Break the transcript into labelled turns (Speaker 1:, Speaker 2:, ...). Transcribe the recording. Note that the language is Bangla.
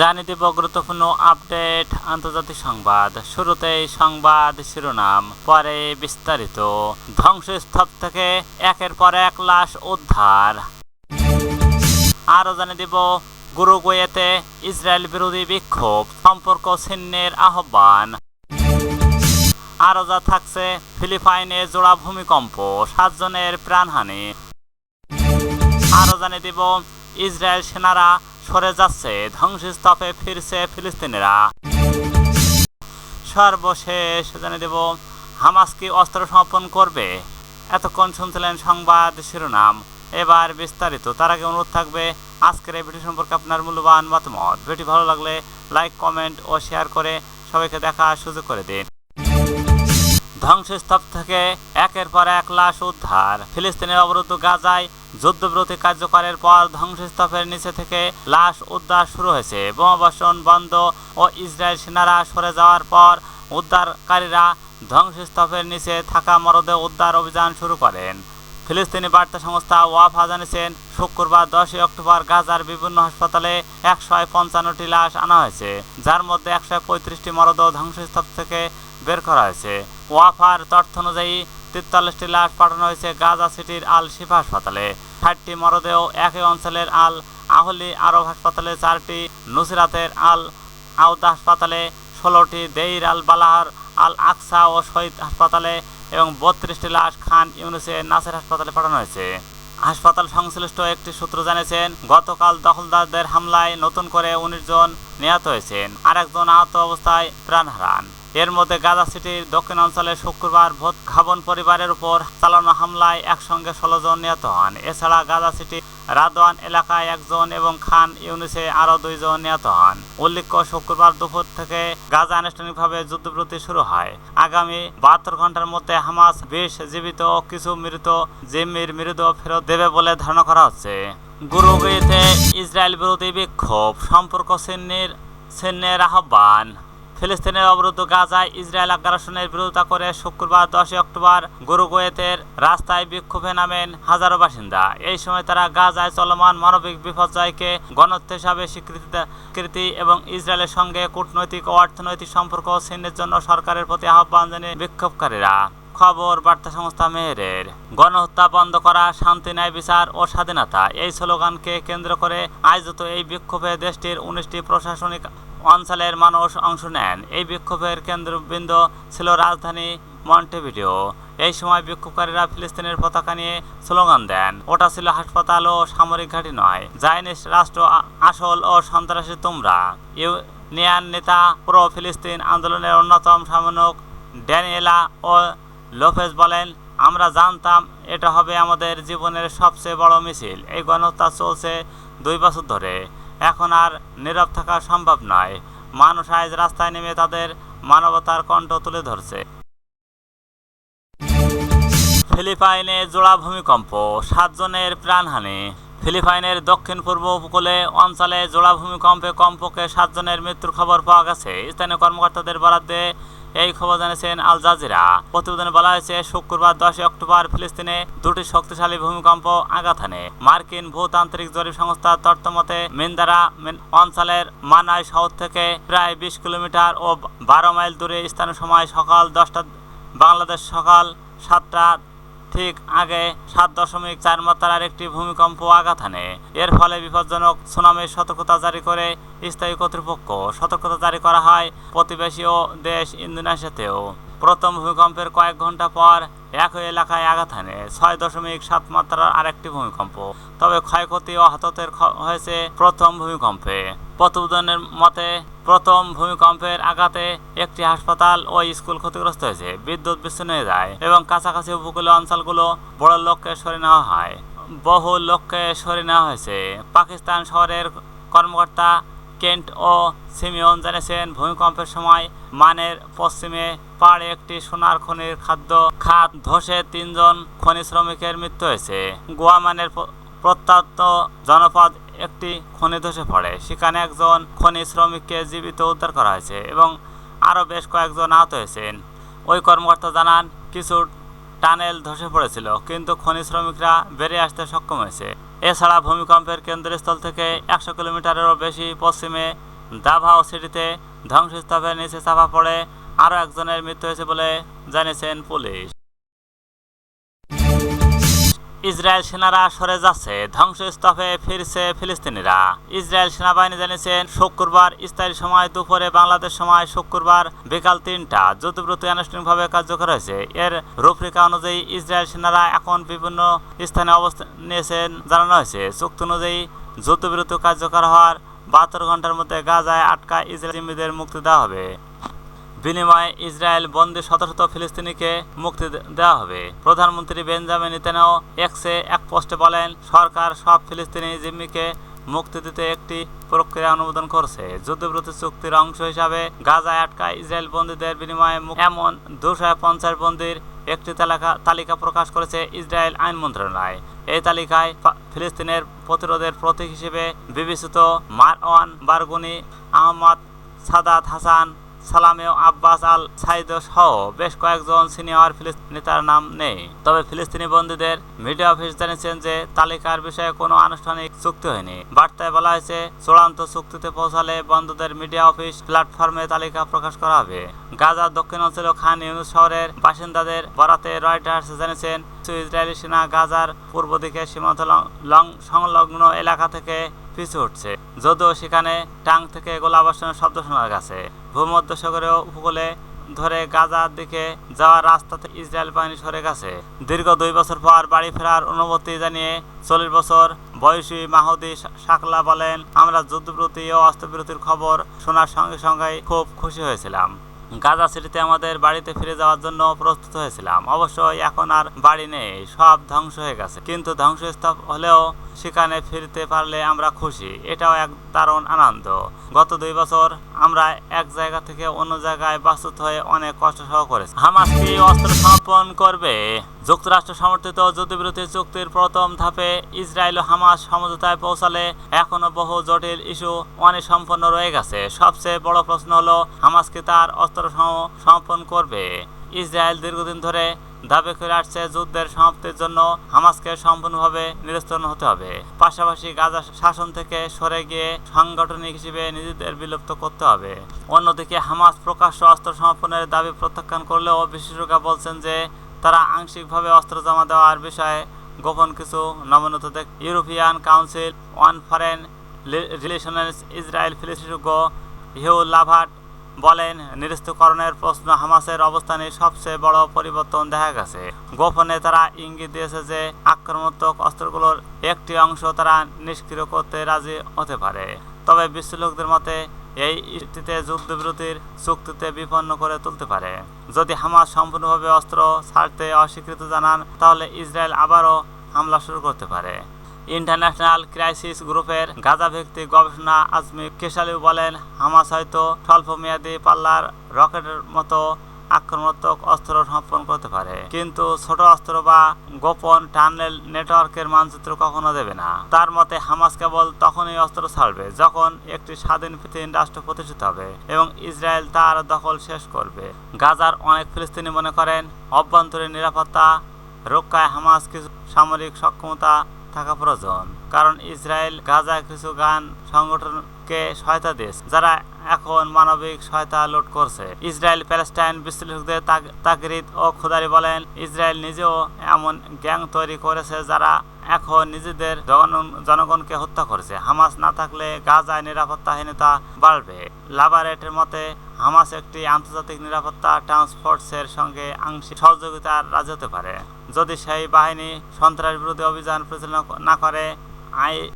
Speaker 1: জানিয়ে দেব গুরুত্বপূর্ণ আপডেট আন্তর্জাতিক সংবাদ। শুরুতেই সংবাদ শিরোনাম, পরে বিস্তারিত। ধ্বংসস্তূপ থেকে একের পর এক লাশ উদ্ধার। আরও জানিয়ে দেব গুরুগুয়েতে ইসরায়েল বিরোধী বিক্ষোভ, সম্পর্ক ছিন্নের আহ্বান। আরও যা থাকছে, ফিলিপাইনে জোড়া ভূমিকম্প, সাতজনের প্রাণহানি। আরও জানিয়ে দিব, ইসরায়েল সেনারা সরে যাচ্ছে, ধ্বংসস্তূপে ফিরছে ফিলিস্তিনিরা। সর্বশেষ জানিয়ে দেব, হামাস কি অস্ত্র সমর্পণ করবে? এতক্ষণ শুনছিলেন সংবাদ শিরোনাম। এবার বিস্তারিত, তার আগে অনুরোধ থাকবে, আজকের এই ভিডিও সম্পর্কে আপনার মূল্যবান মতামত। ভিডিও ভালো লাগলে লাইক, কমেন্ট ও শেয়ার করে সবাইকে দেখার সুযোগ করে দিন। ধ্বংসস্তূপ থেকে একের পর এক লাশ উদ্ধার। ফিলিস্তিনের অবরুদ্ধ গাজায় যুদ্ধবিরতি কার্যকরের পর ধ্বংসস্তূপের নিচে থেকে লাশ উদ্ধার শুরু হয়েছে। বোমাবর্ষণ বন্ধ ও ইসরায়েল সেনারা সরে যাওয়ার পর উদ্ধারকারীরা ধ্বংসস্তূপের নিচে থাকা মরদেহ উদ্ধার অভিযান শুরু করেন। ফিলিস্তিনি বার্তা সংস্থা ওয়াফা জানিয়েছেন, শুক্রবার দশই অক্টোবর গাজার বিভিন্ন হাসপাতালে একশো পঞ্চান্নটি লাশ আনা হয়েছে। যার মধ্যে একশো পঁয়ত্রিশটি মরদেহ ধ্বংসস্তূপ থেকে বের করা হয়েছে। ওয়াফার তথ্য অনুযায়ী, তেতাল্লিশটি লাশ পাঠানো হয়েছে গাজা সিটির আল শিফা হাসপাতালে। ষাটটি মরদেহ একই অঞ্চলের আল আহলি আরব হাসপাতালে, চারটি নুসিরাতের আল আউদা হাসপাতালে, ষোলোটি দেইর আল বালাহার আল আকসা ও শহীদ হাসপাতালে এবং বত্রিশটি লাশ খান ইউনুসের নাসের হাসপাতালে পাঠানো হয়েছে। হাসপাতাল সংশ্লিষ্ট একটি সূত্র জানিয়েছেন, গতকাল দখলদারদের হামলায় নতুন করে উনিশ জন নিহত হয়েছেন। আরেকজন আহত অবস্থায় প্রাণ হারান। এর মধ্যে গাজা সিটির দক্ষিণাঞ্চলে শুক্রবার ভোট খাবন পরিবারের উপর চালানো হামলায় একসঙ্গে ষোলো জন নিহত হন। এছাড়া গাজা সিটি রাদওয়ান এলাকায় একজন এবং খান ইউনিসে আরও দুইজন নিহত হন। উল্লেখ্য, শুক্রবার দুপুর থেকে গাজা আনুষ্ঠানিকভাবে যুদ্ধবিরতি শুরু হয়। আগামী বাহাত্তর ঘণ্টার মধ্যে হামাস বিশ জীবিত কিছু মৃত জিম্মির মৃতদেহ ফেরত দেবে বলে ধারণা করা হচ্ছে। গুরুগিতে ইসরায়েল বিরোধী বিক্ষোভ, সম্পর্ক ছিন্নের ছিন্নের আহ্বান। ফিলিস্তিনের অবরুদ্ধ গাজায় ইসরায়েল আগ্রাসনের বিরোধিতা করে শুক্রবার দশই অক্টোবর গুরুগোয়েতের রাস্তায় বিক্ষোভে নামেন হাজারো বাসিন্দা। এই সময় তারা গাজায় চলমান মানবিক বিপর্যয়কে গণত্ব হিসাবে স্বীকৃতি এবং ইসরায়েলের সঙ্গে কূটনৈতিক ও অর্থনৈতিক সম্পর্ক ছিন্নের জন্য সরকারের প্রতি আহ্বান জানিয়ে বিক্ষোভকারীরা। খবর বার্তা সংস্থা মেহেরের। গণহত্যা বন্ধ করা, শান্তি, ন্যায় বিচার ও স্বাধীনতা এই স্লোগানকে কেন্দ্র করে আয়োজিত এই বিক্ষোভে দেশটির উনিশটি প্রশাসনিক অঞ্চলের মানুষ অংশ নেন। এই বিক্ষোভের কেন্দ্রবিন্দু ছিল রাজধানী মন্টেভিডিও। এই সময় বিক্ষোভকারীরা ফিলিস্তিনের পতাকা নিয়ে স্লোগান দেন। ওটা ছিল হাসপাতাল ও সামরিক ঘাঁটি নয় জাইনিস রাষ্ট্র আসল ও সন্ত্রাসী তোমরা। ইউনিয়ন নেতা প্রো ফিলিস্তিন আন্দোলনের অন্যতম সমন্বয়ক ড্যানিয়েলা ও লোফেজ বলেন, আমরা জানতাম এটা হবে আমাদের জীবনের সবচেয়ে বড় মিছিল। এই গণহত্যা চলছে দুই বছর ধরে। এখন আর নীরব থাকা সম্ভব নয়। মানুষ আজ রাস্তায় নেমে তাদের মানবতার কণ্ঠ তুলে ধরছে। ফিলিপাইনে জোড়া ভূমিকম্প, সাতজনের প্রাণহানি। ফিলিপাইনের দক্ষিণ পূর্ব উপকূলে অঞ্চলে জোড়া ভূমিকম্পে কমপক্ষে সাতজনের মৃত্যুর খবর পাওয়া গেছে। স্থানীয় কর্মকর্তাদের বরাদ্দে এই খবর জানিয়েছেন আল জাজিরা। প্রতিবেদনে বলা হয়েছে, শুক্রবার দশই অক্টোবর ফিলিস্তিনে দুটি শক্তিশালী ভূমিকম্প আঘাত মার্কিন ভূতান্ত্রিক জরিপ সংস্থার তথ্যমতে, মিন্দারা অঞ্চলের মানাই শহর থেকে প্রায় বিশ কিলোমিটার ও বারো মাইল দূরে স্থানীয় সময় সকাল দশটা বাংলাদেশ সকাল সাতটা ঠিক আগে সাত দশমিক চার মাত্রার একটি ভূমিকম্প আঘাত হানে। এর ফলে বিপজ্জনক সুনামির সতর্কতা জারি করে স্থায়ী কর্তৃপক্ষ সতর্কতা জারি করা হয় প্রতিবেশী ও দেশ ইন্দোনেশিয়াতেও। প্রথম ভূমিকম্পের কয়েক ঘণ্টা পর একই এলাকায় আঘাত হানে। ছয় দশমিক সাত মাত্রার আরেকটি ভূমিকম্প। তবে ক্ষয়ক্ষতি ও হতাহতের হয়েছে প্রথম ভূমিকম্পে। প্রতিবেদনের মতে, প্রথম ভূমিকম্পের আঘাতে একটি হাসপাতাল ও স্কুল ক্ষতিগ্রস্ত হয়েছে। বিদ্যুৎ বিচ্ছিন্ন হয়ে যায় এবং কাছাকাছি উপকূলীয় অঞ্চলগুলো বড় লক্ষ্যে সরে নেওয়া হয়। বহু লক্ষ্যে সরে নেওয়া হয়েছে। পাকিস্তান শহরের কর্মকর্তা কেন্ট ও সিমিয়ন জানিয়েছেন, ভূমিকম্পের সময় মানের পশ্চিমে পাড়ে একটি সোনার খনির খাদ্য খাত ধসে তিনজন খনি শ্রমিকের মৃত্যু হয়েছে। গোয়া মানের প্রত্যন্ত জনপদ একটি খনি ধসে পড়ে। সেখানে একজন খনি শ্রমিককে জীবিত উদ্ধার করা হয়েছে এবং আরও বেশ কয়েকজন আহত হয়েছেন। ওই কর্মকর্তা জানান, কিছু টানেল ধসে পড়েছিল, কিন্তু খনি শ্রমিকরা বেরিয়ে আসতে সক্ষম হয়েছে। এছাড়া ভূমিকম্পের কেন্দ্রস্থল থেকে একশো কিলোমিটারেরও বেশি পশ্চিমে দাভাও সিটিতে ধ্বংসস্তূপের নিচে চাপা পড়ে আরও একজনের মৃত্যু হয়েছে বলে জানিয়েছেন পুলিশ। ইসরায়েল সেনারা সরে যাচ্ছে, ধ্বংসস্তূপে ফিরছে ফিলিস্তিনিরা। ইসরায়েল সেনাবাহিনী জানিয়েছেন শুক্রবার স্থায়ী সময় দুপুরে বাংলাদেশ সময় শুক্রবার বিকাল তিনটা। যুদ্ধবিরতি আনুষ্ঠানিকভাবে কার্যকর হয়েছে। এর রূপরেখা অনুযায়ী ইসরায়েল সেনারা এখন বিভিন্ন স্থানে অবস্থান নিয়েছেন জানানো হয়েছে। চুক্তি অনুযায়ী যুদ্ধবিরতি কার্যকর হওয়ার বাহাত্তর ঘণ্টার মধ্যে গাজায় আটকা ইসরায়েলিদের মুক্তি দেওয়া হবে। বিনিময়ে ইসরায়েল বন্দি শত শত ফিলিস্তিনিকে মুক্তি দেওয়া হবে। প্রধানমন্ত্রী বেঞ্জামিন নেতানিয়াহু এক্সে এক পোস্টে বলেন, সরকার সব ফিলিস্তিনি জিম্মিকে মুক্তি দিতে একটি প্রক্রিয়া অনুমোদন করছে। যুদ্ধবিরতি চুক্তির অংশ হিসাবে গাজায় আটকা ইসরায়েল বন্দীদের বিনিময়ে এমন দুশো পঞ্চাশ বন্দির একটি তালিকা তালিকা প্রকাশ করেছে ইসরায়েল আইন মন্ত্রণালয়। এই তালিকায় ফিলিস্তিনের প্রতিরোধের প্রতীক হিসেবে বিবেচিত মারওয়ান বারগুনি, আহমদ সাদাত হাসান সালামেও আব্বাস আল সাইদ সহ বেশ কয়েকজন সিনিয়র ফিলিস্তিনি নেতার নাম নেই। তবে ফিলিস্তিনি বন্দীদের মিডিয়া অফিস জানিয়েছেন যে, তালিকার বিষয়ে কোনো আনুষ্ঠানিক চুক্তি হয়নি। বার্তায় বলা হয়েছে, চূড়ান্ত চুক্তিতে পৌঁছালে বন্ধুদের মিডিয়া অফিস প্ল্যাটফর্মে তালিকা প্রকাশ করা হবে। গাজার দক্ষিণ অঞ্চল খান ইউনুস শহরের বাসিন্দাদের বরাতে রয়টার্স জানিয়েছেন ইসরায়েলি সেনা গাজার পূর্ব দিকে সীমান্ত লং সংলগ্ন এলাকা থেকে পিছু উঠছে যদিও সেখানে টাং থেকে গোলাবর্ষণের শব্দ শোনা গেছে। ভূমধ্যসাগরীয় উপকূলে ধরে গাজার দিকে যাওয়ার রাস্তাতে ইসরায়েল বাহিনী সরে গেছে। দীর্ঘ দুই বছর পর বাড়ি ফেরার অনুমতি জানিয়ে চল্লিশ বছর বয়সী মাহদি শাকলা বলেন, আমরা যুদ্ধবিরতি ও অস্ত্রবিরতির খবর শোনার সঙ্গে সঙ্গে খুব খুশি হয়েছিলাম। গাজা সিটিতে আমাদের বাড়িতে ফিরে যাওয়ার জন্য প্রস্তুত হয়েছিলাম। অবশ্যই এখন আর বাড়ি নেই, সব ধ্বংস হয়ে গেছে। কিন্তু ধ্বংসস্তূপ হলেও সেখানে ফিরতে পারলে আমরা খুশি। এটাও এক দারুণ আনন্দ। গত দুই বছর আমরা এক জায়গা থেকে অন্য জায়গায় বাস্তুত হয়ে অনেক কষ্ট সহ করেছি। হামাস কি অস্ত্র সমর্পণ করবে? যুক্তরাষ্ট্র সমর্থিত যুদ্ধবিরতি চুক্তির প্রথম ধাপে ইসরায়েল ও হামাস সমঝোতায় পৌঁছালে এখনও বহু জটিল ইস্যু অনেক সম্পন্ন রয়ে গেছে। সবচেয়ে বড় প্রশ্ন হলো, হামাস কি তার অস্ত্র সম- সমর্পণ করবে? ইসরায়েল দীর্ঘদিন ধরে দাবি করে আসছে যুদ্ধের সমাপ্তির জন্য হামাসকে সম্পূর্ণভাবে নিরস্তন হতে হবে। পাশাপাশি গাজা শাসন থেকে সরে গিয়ে সাংগঠনিক হিসেবে নিজেদের বিলুপ্ত করতে হবে। অন্যদিকে হামাস প্রকাশ্য অস্ত্র সমর্পণের দাবি প্রত্যাখ্যান করলেও বিশেষজ্ঞরা বলছেন যে তারা আংশিকভাবে অস্ত্র জমা দেওয়ার বিষয়ে গোপন কিছু নমনীয়তা দেখ, European council on foreign relations Israel বিশেষজ্ঞ হিউ লাভাট বলেন নিরস্ত্রকরণের প্রশ্ন হামাসের অবস্থানে সবচেয়ে বড় পরিবর্তন দেখা গেছে। গোপনে তারা ইঙ্গিত দিয়েছে যে, আক্রমণাত্মক অস্ত্রগুলোর একটি অংশ তারা নিষ্ক্রিয় করতে রাজি হতে পারে। তবে বিশ্লেষকদের মতে, এই ইস্যুটিতে যুদ্ধবিরতির চুক্তিতে বিপন্ন করে তুলতে পারে। যদি হামাস সম্পূর্ণভাবে অস্ত্র ছাড়তে অস্বীকৃতি জানান, তাহলে ইসরায়েল আবারও হামলা শুরু করতে পারে। ইন্টারন্যাশনাল ক্রাইসিস গ্রুপের গাজা ভিত্তিক গবেষণা আজমি কেশালিউ বলেন, হামাস হয়তো স্বল্প স্বল্পমেয়াদী পাল্লার রকেটের মতো আক্রমণাত্মক অস্ত্র সম্পন্ন করতে পারে। কিন্তু ছোট অস্ত্র বা গোপন টানেল নেটওয়ার্কের মানচিত্র কখনো দেবে না। তার মতে, হামাস কেবল তখনই অস্ত্র ছাড়বে যখন একটি স্বাধীন পৃথিবীর রাষ্ট্র প্রতিষ্ঠিত হবে এবং ইসরায়েল তার দখল শেষ করবে। গাজার অনেক ফিলিস্তিনি মনে করেন, অভ্যন্তরীণ নিরাপত্তা রক্ষায় হামাস কিছু সামরিক সক্ষমতা থাকা প্রয়োজন। কারণ ইসরায়েল গাজা কিছু গান সংগঠনকে সহায়তা দিয়েছে, যারা এখন মানবিক সহায়তা লোড করছে। ইসরায়েল প্যালেস্টাইন বিশ্লেষকদের তাগ- তাগরিদ ও খুদারি বলেন, ইসরায়েল নিজেও এমন গ্যাং তৈরি করেছে যারা এখন নিজেদের জনগণকে হত্যা করেছে। হামাস না থাকলে গাজায় নিরাপত্তাহীনতা বাড়বে। লাবারেটের মতে, হামাস একটি আন্তর্জাতিক নিরাপত্তা ট্রান্সপোর্টসের সঙ্গে আংশিক সহযোগিতার রাজি হতে পারে। যদি সেই বাহিনী সন্ত্রাস বিরোধী অভিযান পরিচালনা না করে আই